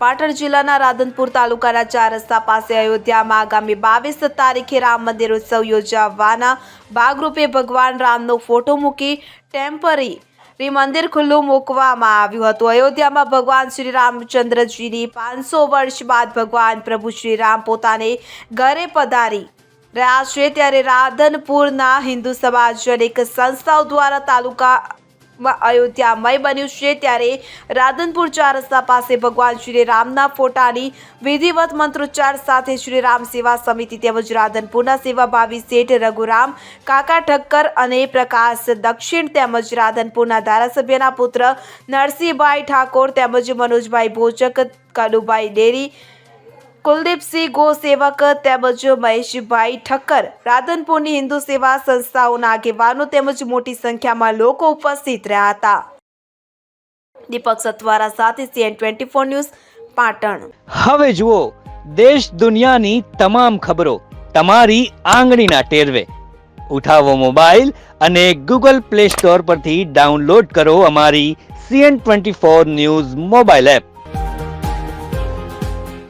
પાટણ જિલ્લાના રાધનપુર તાલુકાના ચાર રસ્તા પાસે અયોધ્યામાં આગામી બાવીસ તારીખે રામ મંદિર ઉત્સવ યોજાવાના. ભાગરૂપે ભગવાન રામનો ફોટો મૂકી ટેમ્પરરી મંદિર ખુલ્લું મૂકવામાં આવ્યું હતું. અયોધ્યામાં ભગવાન શ્રી રામચંદ્રજીની પાંચસો વર્ષ બાદ ભગવાન પ્રભુ શ્રી રામ પોતાને ઘરે પધારી રહ્યા છે. ત્યારે રાધનપુરના હિન્દુ સમાજ અનેક સંસ્થાઓ દ્વારા તાલુકામાં અયોધ્યામય બન્યું છે. ત્યારે રાધનપુર ચાર રસ્તા પાસે ભગવાન શ્રી રામના ફોટાની વિધિવત મંત્રોચ્ચાર સાથે શ્રી રામ સેવા સમિતિ તેમજ રાધનપુરના સેવાભાવી શેઠ રઘુરામ, કાકા ઠક્કર અને પ્રકાશ દક્ષિણ તેમજ રાધનપુરના ધારાસભ્યના પુત્ર નરસિંહભાઈ ઠાકોર તેમજ મનોજભાઈ ભોજક કડુભાઈ ડેરી કુલદીપસિંહ ગો સેવક તેમજ મહેશભાઈ ઠક્કર રાધનપુરની હિન્દુ સેવા સંસ્થાઓના આગેવાનો તેમજ મોટી સંખ્યામાં લોકો ઉપસ્થિત રહ્યા હતા. દીપક સતવારા સાથે CN twenty four news, Patan. હવે જુઓ, દેશ દુનિયાની તમામ ખબરો તમારી આંગળીના ટેરવે. ઉઠાવો મોબાઈલ અને ગૂગલ પ્લે સ્ટોર પરથી ડાઉનલોડ કરો અમારી CN twenty four news mobile app.